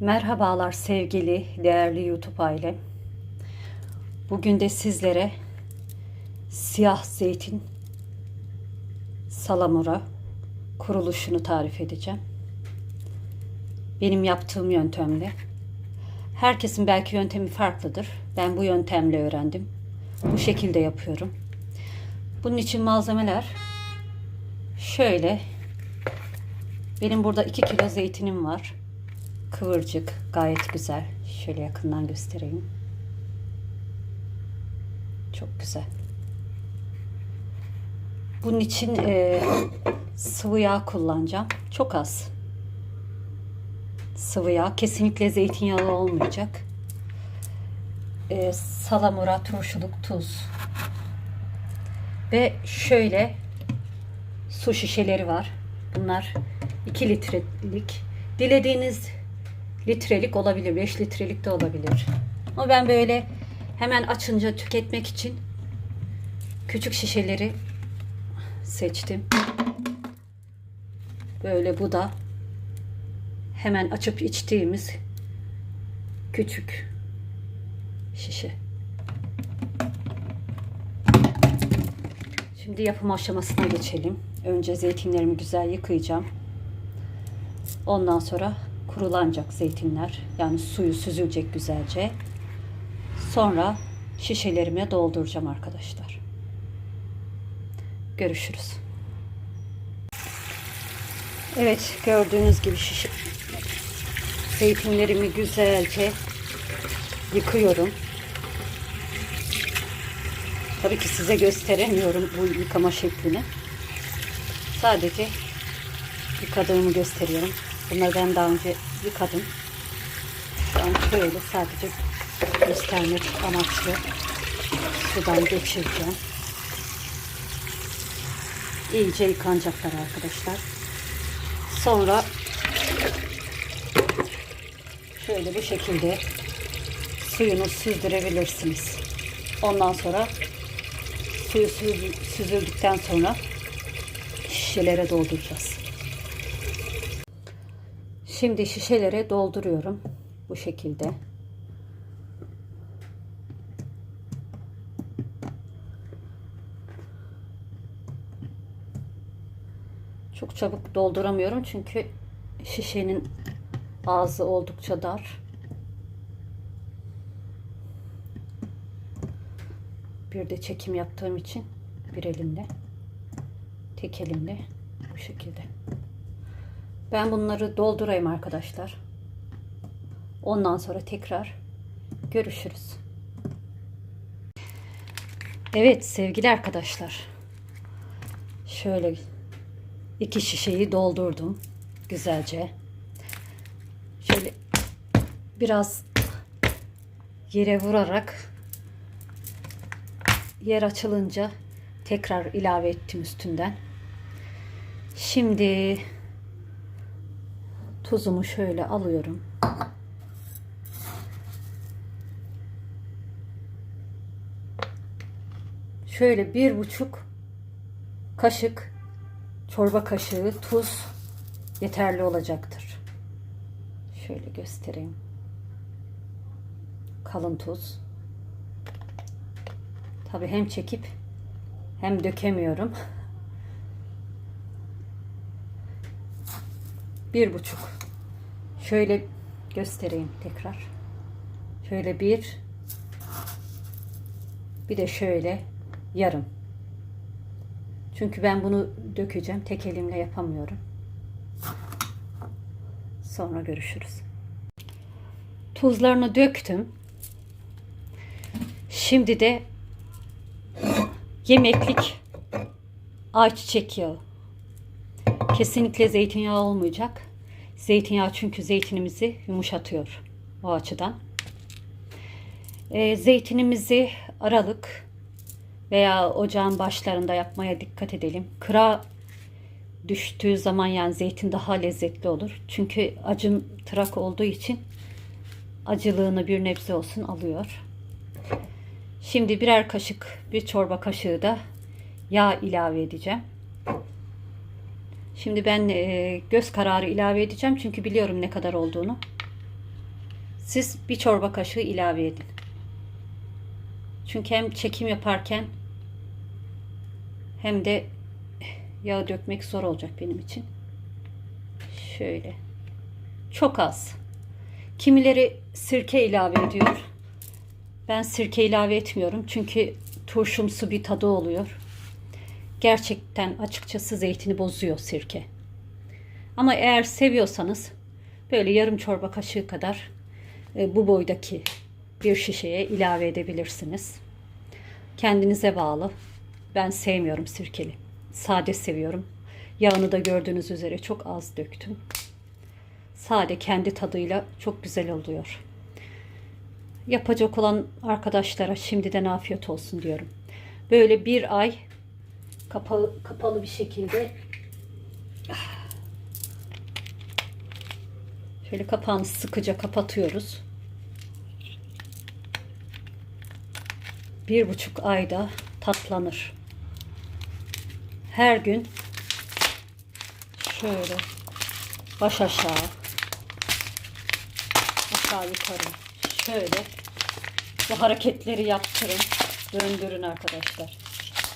Merhabalar sevgili değerli YouTube ailem. Bugün de sizlere siyah zeytin salamura kuruluşunu tarif edeceğim. Benim yaptığım yöntemle. Herkesin belki yöntemi farklıdır. Ben bu yöntemle öğrendim. Bu şekilde yapıyorum. Bunun için malzemeler şöyle. Benim burada 2 kilo zeytinim var kıvırcık gayet güzel. Şöyle yakından göstereyim. Çok güzel. Bunun için e, sıvı yağ kullanacağım. Çok az. Sıvı yağ. Kesinlikle zeytinyağlı olmayacak. E, salamura, turşuluk, tuz. Ve şöyle su şişeleri var. Bunlar 2 litrelik. Dilediğiniz litrelik olabilir, 5 litrelik de olabilir. Ama ben böyle hemen açınca tüketmek için küçük şişeleri seçtim. Böyle bu da hemen açıp içtiğimiz küçük şişe. Şimdi yapım aşamasına geçelim. Önce zeytinlerimi güzel yıkayacağım. Ondan sonra kurulanacak zeytinler. Yani suyu süzülecek güzelce. Sonra şişelerime dolduracağım arkadaşlar. Görüşürüz. Evet gördüğünüz gibi şişe zeytinlerimi güzelce yıkıyorum. Tabii ki size gösteremiyorum bu yıkama şeklini. Sadece yıkadığımı gösteriyorum. Bunları ben daha önce yıkadım. Şu an şöyle sadece göstermek amaçlı sudan geçireceğim. İyice yıkanacaklar arkadaşlar. Sonra şöyle bu şekilde suyunu süzdürebilirsiniz. Ondan sonra suyu süzüldükten sonra şişelere dolduracağız. Şimdi şişelere dolduruyorum. Bu şekilde. Çok çabuk dolduramıyorum çünkü şişenin ağzı oldukça dar. Bir de çekim yaptığım için bir elimle tek elimle bu şekilde. Ben bunları doldurayım arkadaşlar. Ondan sonra tekrar görüşürüz. Evet sevgili arkadaşlar. Şöyle iki şişeyi doldurdum güzelce. Şöyle biraz yere vurarak yer açılınca tekrar ilave ettim üstünden. Şimdi tuzumu şöyle alıyorum. Şöyle bir buçuk kaşık çorba kaşığı tuz yeterli olacaktır. Şöyle göstereyim. Kalın tuz. Tabi hem çekip hem dökemiyorum. Bir buçuk. Şöyle göstereyim tekrar. Şöyle bir. Bir de şöyle yarım. Çünkü ben bunu dökeceğim. Tek elimle yapamıyorum. Sonra görüşürüz. Tuzlarını döktüm. Şimdi de yemeklik ayçiçek yağı. Kesinlikle zeytinyağı olmayacak. Zeytinyağı çünkü zeytinimizi yumuşatıyor o açıdan. E, zeytinimizi aralık veya ocağın başlarında yapmaya dikkat edelim. Kıra düştüğü zaman yani zeytin daha lezzetli olur. Çünkü acım tırak olduğu için acılığını bir nebze olsun alıyor. Şimdi birer kaşık, bir çorba kaşığı da yağ ilave edeceğim. Şimdi ben e, göz kararı ilave edeceğim çünkü biliyorum ne kadar olduğunu. Siz bir çorba kaşığı ilave edin. Çünkü hem çekim yaparken hem de yağ dökmek zor olacak benim için. Şöyle. Çok az. Kimileri sirke ilave ediyor. Ben sirke ilave etmiyorum çünkü turşumsu bir tadı oluyor. Gerçekten açıkçası zeytini bozuyor sirke. Ama eğer seviyorsanız böyle yarım çorba kaşığı kadar e, bu boydaki bir şişeye ilave edebilirsiniz. Kendinize bağlı. Ben sevmiyorum sirkeli. Sade seviyorum. Yağını da gördüğünüz üzere çok az döktüm. Sade kendi tadıyla çok güzel oluyor. Yapacak olan arkadaşlara şimdiden afiyet olsun diyorum. Böyle bir ay kapalı, kapalı bir şekilde şöyle kapağını sıkıca kapatıyoruz. Bir buçuk ayda tatlanır. Her gün şöyle baş aşağı aşağı yukarı şöyle bu hareketleri yaptırın döndürün arkadaşlar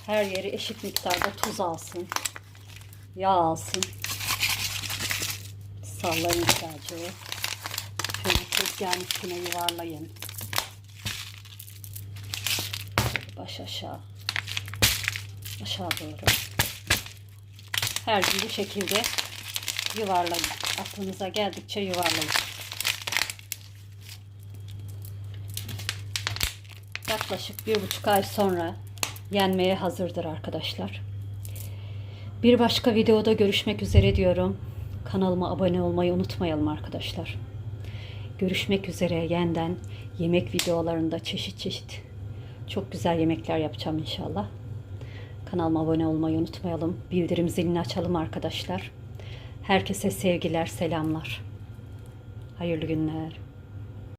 her yeri eşit miktarda tuz alsın yağ alsın. Sallayın sadece şöyle tezgahın üstüne yuvarlayın. Baş aşağı aşağı doğru. Her gün bu şekilde yuvarlayın. Aklınıza geldikçe yuvarlayın. Yaklaşık bir buçuk ay sonra yenmeye hazırdır arkadaşlar. Bir başka videoda görüşmek üzere diyorum. Kanalıma abone olmayı unutmayalım arkadaşlar. Görüşmek üzere yeniden yemek videolarında çeşit çeşit çok güzel yemekler yapacağım inşallah. Kanalıma abone olmayı unutmayalım. Bildirim zilini açalım arkadaşlar. Herkese sevgiler, selamlar. Hayırlı günler.